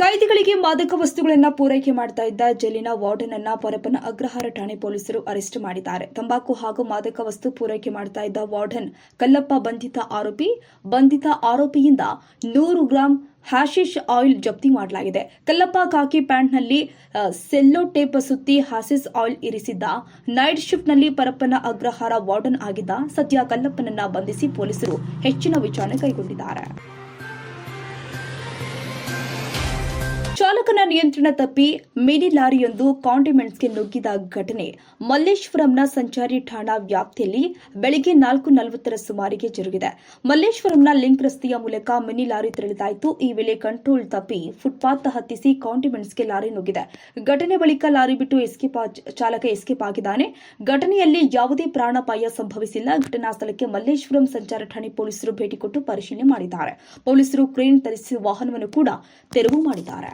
ಕೈದಿಗಳಿಗೆ ಮಾದಕ ವಸ್ತುಗಳನ್ನು ಪೂರೈಕೆ ಮಾಡ್ತಾ ಇದ್ದ ಜೈಲಿನ ವಾರ್ಡನ್ ಅನ್ನ ಪರಪನ ಅಗ್ರಹಾರ ಠಾಣೆ ಪೊಲೀಸರು ಅರೆಸ್ಟ್ ಮಾಡಿದ್ದಾರೆ. ತಂಬಾಕು ಹಾಗೂ ಮಾದಕ ವಸ್ತು ಪೂರೈಕೆ ಮಾಡ್ತಾ ಇದ್ದ ವಾರ್ಡನ್ ಕಲ್ಲಪ್ಪ ಬಂಧಿತ ಆರೋಪಿ, ಬಂಧಿತ ಆರೋಪಿಯಿಂದ ನೂರು ಗ್ರಾಂ ಹ್ಯಾಶಿಶ್ ಆಯಿಲ್ ಜಪ್ತಿ ಮಾಡಲಾಗಿದೆ. ಕಲ್ಲಪ್ಪ ಕಾಕಿ ಪ್ಯಾಂಟ್ನಲ್ಲಿ ಸೆಲ್ಲೋ ಟೇಪ್ ಸುತ್ತಿ ಹ್ಯಾಸಿಸ್ ಆಯಿಲ್ ಇರಿಸಿದ್ದ ನೈಟ್ ಶಿಫ್ಟ್ನಲ್ಲಿ ಪರಪ್ಪನ ಅಗ್ರಹಾರ ವಾರ್ಡನ್ ಆಗಿದ್ದ ಸದ್ಯ ಕಲ್ಲಪ್ಪನನ್ನ ಬಂಧಿಸಿ ಪೊಲೀಸರು ಹೆಚ್ಚಿನ ವಿಚಾರಣೆ ಕೈಗೊಂಡಿದ್ದಾರೆ. ಚಾಲಕನ ನಿಯಂತ್ರಣ ತಪ್ಪಿ ಮಿನಿ ಲಾರಿಯೊಂದು ಕಾಂಡಿಮೆಂಟ್ಸ್ಗೆ ನುಗ್ಗಿದ ಘಟನೆ. ಮಲ್ಲೇಶ್ವರಂನ ಸಂಚಾರಿ ಠಾಣಾ ವ್ಯಾಪ್ತಿಯಲ್ಲಿ ಬೆಳಗ್ಗೆ ನಾಲ್ಕು ನಲವತ್ತರ ಸುಮಾರಿಗೆ ಜರುಗಿದೆ. ಮಲ್ಲೇಶ್ವರಂನ ಲಿಂಕ್ ರಸ್ತೆಯ ಮೂಲಕ ಮಿನಿ ಲಾರಿ ತೆರಳಿದಾಯಿತು. ಈ ವೇಳೆ ಕಂಟ್ರೋಲ್ ತಪ್ಪಿ ಫುಟ್ಪಾತ್ ಹತ್ತಿಸಿ ಕಾಂಡಿಮೆಂಟ್ಸ್ಗೆ ಲಾರಿ ನುಗ್ಗಿದೆ. ಘಟನೆ ಬಳಿಕ ಲಾರಿ ಬಿಟ್ಟು ಎಸ್ಕೇಪ್ ಚಾಲಕ ಎಸ್ಕೇಪ್ ಆಗಿದ್ದಾನೆ. ಘಟನೆಯಲ್ಲಿ ಯಾವುದೇ ಪ್ರಾಣಾಪಾಯ ಸಂಭವಿಸಿಲ್ಲ. ಘಟನಾ ಸ್ಥಳಕ್ಕೆ ಮಲ್ಲೇಶ್ವರಂ ಸಂಚಾರ ಠಾಣೆ ಪೊಲೀಸರು ಭೇಟಿ ಕೊಟ್ಟು ಪರಿಶೀಲನೆ ಮಾಡಿದ್ದಾರೆ. ಪೊಲೀಸರು ಕ್ರೇನ್ ತರಿಸಿ ವಾಹನವನ್ನು ಕೂಡ ತೆರವು ಮಾಡಿದ್ದಾರೆ.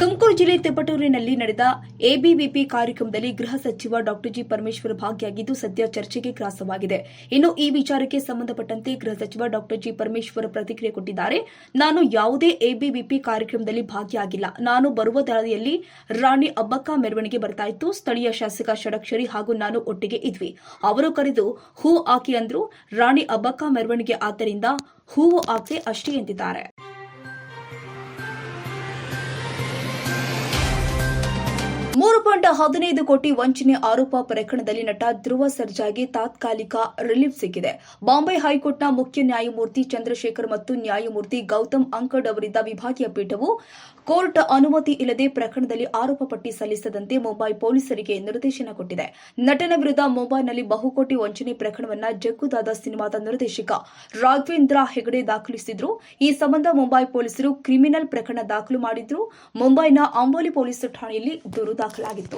ತುಮಕೂರು ಜಿಲ್ಲೆ ತಿಪಟೂರಿನಲ್ಲಿ ನಡೆದ ಎಬಿವಿಪಿ ಕಾರ್ಯಕ್ರಮದಲ್ಲಿ ಗೃಹ ಸಚಿವ ಡಾಕ್ಟರ್ ಜಿ ಪರಮೇಶ್ವರ್ ಭಾಗಿಯಾಗಿದ್ದು ಸದ್ಯ ಚರ್ಚೆಗೆ ಗ್ರಾಸವಾಗಿದೆ. ಇನ್ನು ಈ ವಿಚಾರಕ್ಕೆ ಸಂಬಂಧಪಟ್ಟಂತೆ ಗೃಹ ಸಚಿವ ಡಾಕ್ಟರ್ ಜಿ ಪರಮೇಶ್ವರ್ ಪ್ರತಿಕ್ರಿಯೆ ಕೊಟ್ಟಿದ್ದಾರೆ. ನಾನು ಯಾವುದೇ ಎಬಿವಿಪಿ ಕಾರ್ಯಕ್ರಮದಲ್ಲಿ ಭಾಗಿಯಾಗಿಲ್ಲ. ನಾನು ಬರುವ ದಾರಿಯಲ್ಲಿ ರಾಣಿ ಅಬ್ಬಕ್ಕ ಮೆರವಣಿಗೆ ಬರ್ತಾ ಇತ್ತು. ಸ್ಥಳೀಯ ಶಾಸಕ ಷಡಕ್ಷರಿ ಹಾಗೂ ನಾನು ಒಟ್ಟಿಗೆ ಇದ್ವಿ. ಅವರು ಕರೆದು, ಹೂ ಹಾಕಿ ಅಂದ್ರು, ರಾಣಿ ಅಬ್ಬಕ್ಕ ಮೆರವಣಿಗೆ ಆದ್ದರಿಂದ ಹೂವು ಆಕೆ ಅಷ್ಟೇ ಎಂದಿದ್ದಾರೆ. ಹದಿನೈದು ಕೋಟಿ ವಂಚನೆ ಆರೋಪ ಪ್ರಕರಣದಲ್ಲಿ ನಟ ಧ್ರುವ ಸರ್ಜಾಗೆ ತಾತ್ಕಾಲಿಕ ರಿಲೀಫ್ ಸಿಕ್ಕಿದೆ. ಬಾಂಬೆ ಹೈಕೋರ್ಟ್ನ ಮುಖ್ಯ ನ್ಯಾಯಮೂರ್ತಿ ಚಂದ್ರಶೇಖರ್ ಮತ್ತು ನ್ಯಾಯಮೂರ್ತಿ ಗೌತಮ್ ಅಂಕಡ್ ಅವರಿದ್ದ ವಿಭಾಗೀಯ ಪೀಠವು ಕೋರ್ಟ್ ಅನುಮತಿ ಇಲ್ಲದೆ ಪ್ರಕರಣದಲ್ಲಿ ಆರೋಪ ಪಟ್ಟಿ ಸಲ್ಲಿಸದಂತೆ ಮುಂಬೈ ಪೊಲೀಸರಿಗೆ ನಿರ್ದೇಶನ ಕೊಟ್ಟಿದೆ. ನಟನ ವಿರುದ್ಧ ಮುಂಬೈನಲ್ಲಿ ಬಹುಕೋಟಿ ವಂಚನೆ ಪ್ರಕರಣವನ್ನ ಜಗ್ಗುದಾದ ಸಿನಿಮಾದ ನಿರ್ದೇಶಕ ರಾಘವೇಂದ್ರ ಹೆಗಡೆ ದಾಖಲಿಸಿದ್ರು. ಈ ಸಂಬಂಧ ಮುಂಬೈ ಪೊಲೀಸರು ಕ್ರಿಮಿನಲ್ ಪ್ರಕರಣ ದಾಖಲು ಮಾಡಿದ್ರು. ಮುಂಬೈನ ಅಂಬೋಲಿ ಪೊಲೀಸ್ ಠಾಣೆಯಲ್ಲಿ ದೂರು ದಾಖಲಾಗಿತ್ತು.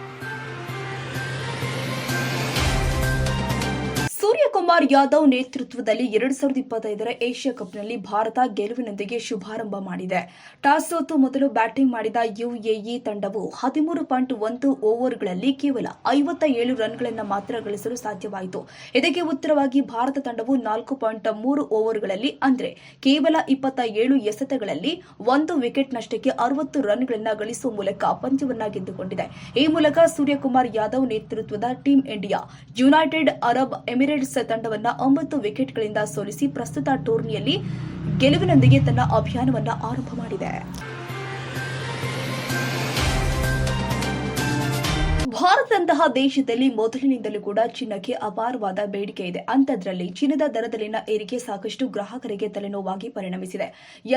ಸೂರ್ಯಕುಮಾರ್ ಯಾದವ್ ನೇತೃತ್ವದಲ್ಲಿ ಎರಡ್ ಸಾವಿರದ ಇಪ್ಪತ್ತೈದರ ಏಷ್ಯಾ ಕಪ್ನಲ್ಲಿ ಭಾರತ ಗೆಲುವಿನೊಂದಿಗೆ ಶುಭಾರಂಭ ಮಾಡಿದೆ. ಟಾಸ್ ಸೋತು ಮೊದಲು ಬ್ಯಾಟಿಂಗ್ ಮಾಡಿದ ಯುಎಇ ತಂಡವು ಹದಿಮೂರು ಪಾಯಿಂಟ್ ಒಂದು ಓವರ್ಗಳಲ್ಲಿ ಕೇವಲ ಐವತ್ತ ಏಳು ರನ್ಗಳನ್ನು ಮಾತ್ರ ಗಳಿಸಲು ಸಾಧ್ಯವಾಯಿತು. ಇದಕ್ಕೆ ಉತ್ತರವಾಗಿ ಭಾರತ ತಂಡವು ನಾಲ್ಕು ಪಾಯಿಂಟ್ ಮೂರು ಓವರ್ಗಳಲ್ಲಿ ಅಂದ್ರೆ ಕೇವಲ ಇಪ್ಪತ್ತ ಏಳು ಎಸೆತಗಳಲ್ಲಿ ಒಂದು ವಿಕೆಟ್ ನಷ್ಟಕ್ಕೆ ಅರವತ್ತು ರನ್ಗಳನ್ನು ಗಳಿಸುವ ಮೂಲಕ ಪಂದ್ಯವನ್ನ ಗೆದ್ದುಕೊಂಡಿದೆ ಈ ಮೂಲಕ ಸೂರ್ಯಕುಮಾರ್ ಯಾದವ್ ನೇತೃತ್ವದ team India, United Arab Emirates ತಂಡವನ್ನ ಒಂಬತ್ತು ವಿಕೆಟ್ಗಳಿಂದ ಸೋಲಿಸಿ ಪ್ರಸ್ತುತ ಟೂರ್ನಿಯಲ್ಲಿ ಗೆಲುವಿನೊಂದಿಗೆ ತನ್ನ ಅಭಿಯಾನವನ್ನು ಆರಂಭ ಮಾಡಿದೆ. ಭಾರತದಂತಹ ದೇಶದಲ್ಲಿ ಮೊದಲಿನಿಂದಲೂ ಕೂಡ ಚಿನ್ನಕ್ಕೆ ಅಪಾರವಾದ ಬೇಡಿಕೆ ಇದೆ. ಅಂಥದ್ರಲ್ಲಿ ಚಿನ್ನದ ದರದಲ್ಲಿನ ಏರಿಕೆ ಸಾಕಷ್ಟು ಗ್ರಾಹಕರಿಗೆ ತಲೆನೋವಾಗಿ ಪರಿಣಮಿಸಿದೆ.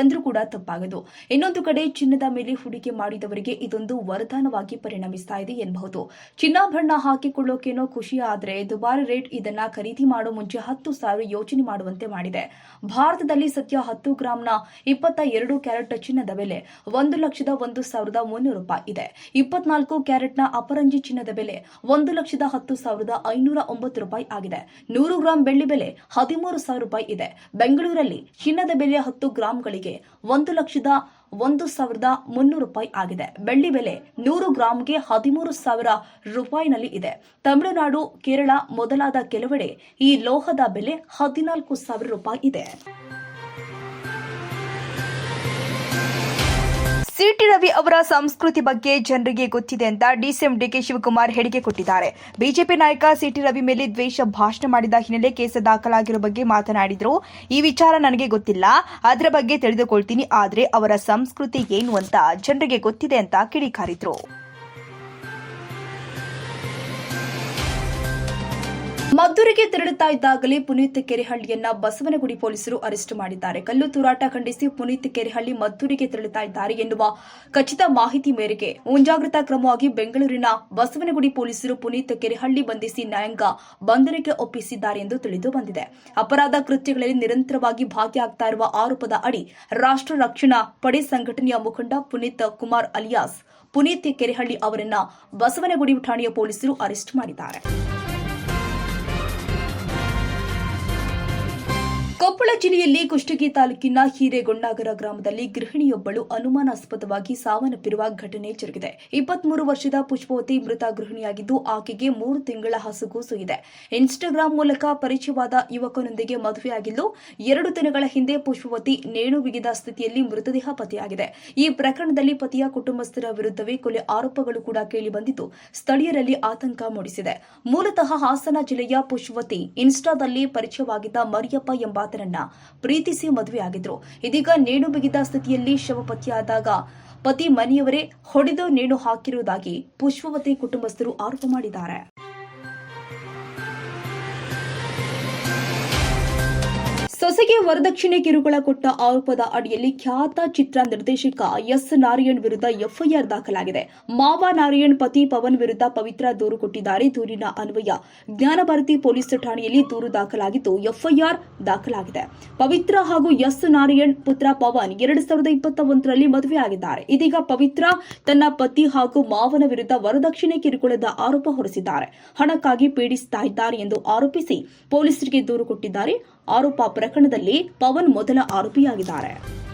ಎಂದ್ರೂ ಕೂಡ ತಪ್ಪಾಗದು. ಇನ್ನೊಂದು ಕಡೆ ಚಿನ್ನದ ಮೇಲೆ ಹೂಡಿಕೆ ಮಾಡಿದವರಿಗೆ ಇದೊಂದು ವರದಾನವಾಗಿ ಪರಿಣಮಿಸ್ತಾ ಇದೆ ಎನ್ನಬಹುದು ಚಿನ್ನಾಭರಣ ಹಾಕಿಕೊಳ್ಳೋಕೇನೋ ಖುಷಿ ಆದರೆ ದುಬಾರಿ ರೇಟ್ ಇದನ್ನ ಖರೀದಿ ಮಾಡೋ ಮುಂಚೆ ಹತ್ತು ಸಾವಿರ ಯೋಚನೆ ಮಾಡುವಂತೆ ಮಾಡಿದೆ. ಭಾರತದಲ್ಲಿ ಸದ್ಯ ಹತ್ತು ಗ್ರಾಂನ ಇಪ್ಪತ್ತ ಎರಡು ಕ್ಯಾರೆಟ್ ಚಿನ್ನದ ಬೆಲೆ ಒಂದು ಲಕ್ಷದ ಒಂದು ಸಾವಿರದ ಮುನ್ನೂರು ರೂಪಾಯಿ ಇದೆ. ಇಪ್ಪತ್ನಾಲ್ಕು ಕ್ಯಾರೆಟ್ನ ಅಪರಂಜಿ ಚಿನ್ನದ ಬೆಲೆ ಒಂದು ಲಕ್ಷದ ಹತ್ತು ಸಾವಿರದ ಐನೂರ ಒಂಬತ್ತು ರೂಪಾಯಿ ಆಗಿದೆ. ನೂರು ಗ್ರಾಂ ಬೆಳ್ಳಿ ಬೆಲೆ ಹದಿಮೂರು ಸಾವಿರ ರೂಪಾಯಿ ಇದೆ. ಬೆಂಗಳೂರಲ್ಲಿ ಚಿನ್ನದ ಬೆಲೆ ಹತ್ತು ಗ್ರಾಂಗಳಿಗೆ ಒಂದು ಲಕ್ಷದ ಒಂದು ಸಾವಿರದ ಮುನ್ನೂರು ರೂಪಾಯಿ ಆಗಿದೆ. ಬೆಳ್ಳಿ ಬೆಲೆ ನೂರು ಗ್ರಾಂಗೆ ಹದಿಮೂರು ಸಾವಿರ ರೂಪಾಯಿನಲ್ಲಿ ಇದೆ. ತಮಿಳುನಾಡು, ಕೇರಳ ಮೊದಲಾದ ಕೆಲವೆಡೆ ಈ ಲೋಹದ ಬೆಲೆ ಹದಿನಾಲ್ಕು ಸಾವಿರ ರೂಪಾಯಿ ಇದೆ. ಸಿಟಿ ರವಿ ಅವರ ಸಂಸ್ಕೃತಿ ಬಗ್ಗೆ ಜನರಿಗೆ ಗೊತ್ತಿದೆ ಅಂತ ಡಿಸಿಎಂ ಡಿಕೆ ಶಿವಕುಮಾರ್ ಹೇಳಿಕೆ ಕೊಟ್ಟಿದ್ದಾರೆ. ಬಿಜೆಪಿ ನಾಯಕ ಸಿಟಿ ರವಿ ಮೇಲೆ ದ್ವೇಷ ಭಾಷಣ ಮಾಡಿದ ಹಿನ್ನೆಲೆ ಕೇಸ ದಾಖಲಾಗಿರೋ ಬಗ್ಗೆ ಮಾತನಾಡಿದ್ರು. ಈ ವಿಚಾರ ನನಗೆ ಗೊತ್ತಿಲ್ಲ. ಅದರ ಬಗ್ಗೆ ತಿಳಿದುಕೊಳ್ತೀನಿ. ಆದರೆ ಅವರ ಸಂಸ್ಕೃತಿ ಏನು ಅಂತ ಜನರಿಗೆ ಗೊತ್ತಿದೆ ಅಂತ ಕಿಡಿಕಾರಿದ್ರು. ಮದ್ದೂರಿಗೆ ತೆರಳುತ್ತಾ ಇದ್ದಾಗಲೇ ಪುನೀತ್ ಕೆರೆಹಳ್ಳಿಯನ್ನ ಬಸವನಗುಡಿ ಪೊಲೀಸರು ಅರೆಸ್ಟ್ ಮಾಡಿದ್ದಾರೆ. ಕಲ್ಲು ತೂರಾಟ ಖಂಡಿಸಿ ಪುನೀತ್ ಕೆರೆಹಳ್ಳಿ ಮದ್ದೂರಿಗೆ ತೆರಳುತ್ತಾ ಇದ್ದಾರೆ ಎನ್ನುವ ಖಚಿತ ಮಾಹಿತಿ ಮೇರೆಗೆ ಮುಂಜಾಗ್ರತಾ ಕ್ರಮವಾಗಿ ಬೆಂಗಳೂರಿನ ಬಸವನಗುಡಿ ಪೊಲೀಸರು ಪುನೀತ್ ಕೆರೆಹಳ್ಳಿ ಬಂಧಿಸಿ ನ್ಯಾಯಾಂಗ ಬಂಧನಕ್ಕೆ ಒಪ್ಪಿಸಿದ್ದಾರೆ ಎಂದು ತಿಳಿದು ಬಂದಿದೆ. ಅಪರಾಧ ಕೃತ್ಯಗಳಲ್ಲಿ ನಿರಂತರವಾಗಿ ಭಾಗಿಯಾಗ್ತಾ ಇರುವ ಆರೋಪದ ಅಡಿ ರಾಷ್ಟ್ರ ರಕ್ಷಣಾ ಪಡೆ ಸಂಘಟನೆಯ ಮುಖಂಡ ಪುನೀತ್ ಕುಮಾರ್ ಅಲಿಯಾಸ್ ಪುನೀತ್ ಕೆರೆಹಳ್ಳಿ ಅವರನ್ನ ಬಸವನಗುಡಿ ಠಾಣೆಯ ಪೊಲೀಸರು ಅರೆಸ್ಟ್ ಮಾಡಿದ್ದಾರೆ. ಕೊಪ್ಪಳ ಜಿಲ್ಲೆಯಲ್ಲಿ ಕುಷ್ಟಗಿ ತಾಲೂಕಿನ ಹಿರೇಗೊಂಡಾಗರ ಗ್ರಾಮದಲ್ಲಿ ಗೃಹಿಣಿಯೊಬ್ಬಳು ಅನುಮಾನಾಸ್ಪದವಾಗಿ ಸಾವನ್ನಪ್ಪಿರುವ ಘಟನೆ ಜರುಗಿದೆ. ಇಪ್ಪತ್ಮೂರು ವರ್ಷದ ಪುಷ್ಪವತಿ ಮೃತ ಗೃಹಿಣಿಯಾಗಿದ್ದು ಆಕೆಗೆ ಮೂರು ತಿಂಗಳ ಹಸುಗೂಸು ಇದೆ. ಇನ್ಸ್ಟಾಗ್ರಾಂ ಮೂಲಕ ಪರಿಚಯವಾದ ಯುವಕನೊಂದಿಗೆ ಮದುವೆಯಾಗಿದ್ದು, ಎರಡು ದಿನಗಳ ಹಿಂದೆ ಪುಷ್ಪವತಿ ನೇಣು ಬಿಗಿದ ಸ್ಥಿತಿಯಲ್ಲಿ ಮೃತದೇಹ ಪತಿಯಾಗಿದೆ. ಈ ಪ್ರಕರಣದಲ್ಲಿ ಪತಿಯ ಕುಟುಂಬಸ್ಥರ ವಿರುದ್ಧವೇ ಕೊಲೆ ಆರೋಪಗಳು ಕೂಡ ಕೇಳಿಬಂದಿದ್ದು ಸ್ಥಳೀಯರಲ್ಲಿ ಆತಂಕ ಮೂಡಿಸಿದೆ. ಮೂಲತಃ ಹಾಸನ ಜಿಲ್ಲೆಯ ಪುಷ್ಪವತಿ ಇನ್ಸ್ಟಾದಲ್ಲಿ ಪರಿಚಯವಾಗಿದ್ದ ಮರಿಯಪ್ಪ ಎಂಬಾತನನ್ನ ಪ್ರೀತಿಸಿ ಮದುವೆಯಾಗಿದ್ರು ಇದೀಗ ನೇಣು ಬಿಗಿದ ಸ್ಥಿತಿಯಲ್ಲಿ ಶವ ಪತ್ತೆಯಾದಾಗ ಪತಿ ಮನೆಯವರೇ ಹೊಡೆದು ನೇಣು ಹಾಕಿರುವುದಾಗಿ ಪುಷ್ಪವತಿ ಕುಟುಂಬಸ್ಥರು ಆರೋಪ ಮಾಡಿದ್ದಾರೆ. ಸೊಸೆಗೆ ವರದಕ್ಷಿಣೆ ಕಿರುಕುಳ ಕೊಟ್ಟ ಆರೋಪದ ಅಡಿಯಲ್ಲಿ ಖ್ಯಾತ ಚಿತ್ರ ನಿರ್ದೇಶಕ ಎಸ್ ನಾರಾಯಣ್ ವಿರುದ್ಧ ಎಫ್ಐಆರ್ ದಾಖಲಾಗಿದೆ. ಮಾವ ನಾರಾಯಣ್ ಪತಿ ಪವನ್ ವಿರುದ್ಧ ಪವಿತ್ರ ದೂರು ಕೊಟ್ಟಿದ್ದಾರೆ. ದೂರಿನ ಅನ್ವಯ ಜ್ಞಾನಭಾರತಿ ಪೊಲೀಸ್ ಠಾಣೆಯಲ್ಲಿ ದೂರು ದಾಖಲಾಗಿದ್ದು ಎಫ್ಐಆರ್ ದಾಖಲಾಗಿದೆ. ಪವಿತ್ರ ಹಾಗೂ ಎಸ್ ನಾರಾಯಣ್ ಪುತ್ರ ಪವನ್ ಎರಡು ಸಾವಿರದ ಇಪ್ಪತ್ತ ಒಂದರಲ್ಲಿ ಮದುವೆಯಾಗಿದ್ದಾರೆ ಇದೀಗ ಪವಿತ್ರ ತನ್ನ ಪತಿ ಹಾಗೂ ಮಾವನ ವಿರುದ್ಧ ವರದಕ್ಷಿಣೆ ಕಿರುಕುಳದ ಆರೋಪ ಹೊರಿಸಿದ್ದಾರೆ. ಹಣಕ್ಕಾಗಿ ಪೀಡಿಸ್ತಾ ಇದ್ದಾರೆ ಎಂದು ಆರೋಪಿಸಿ ಪೊಲೀಸರಿಗೆ ದೂರು ಕೊಟ್ಟಿದ್ದಾರೆ. ಆರೋಪ ಪ್ರಕರಣದಲ್ಲಿ ಪವನ್ ಮೊದಲ ಆರೋಪಿಯಾಗಿದ್ದಾರೆ.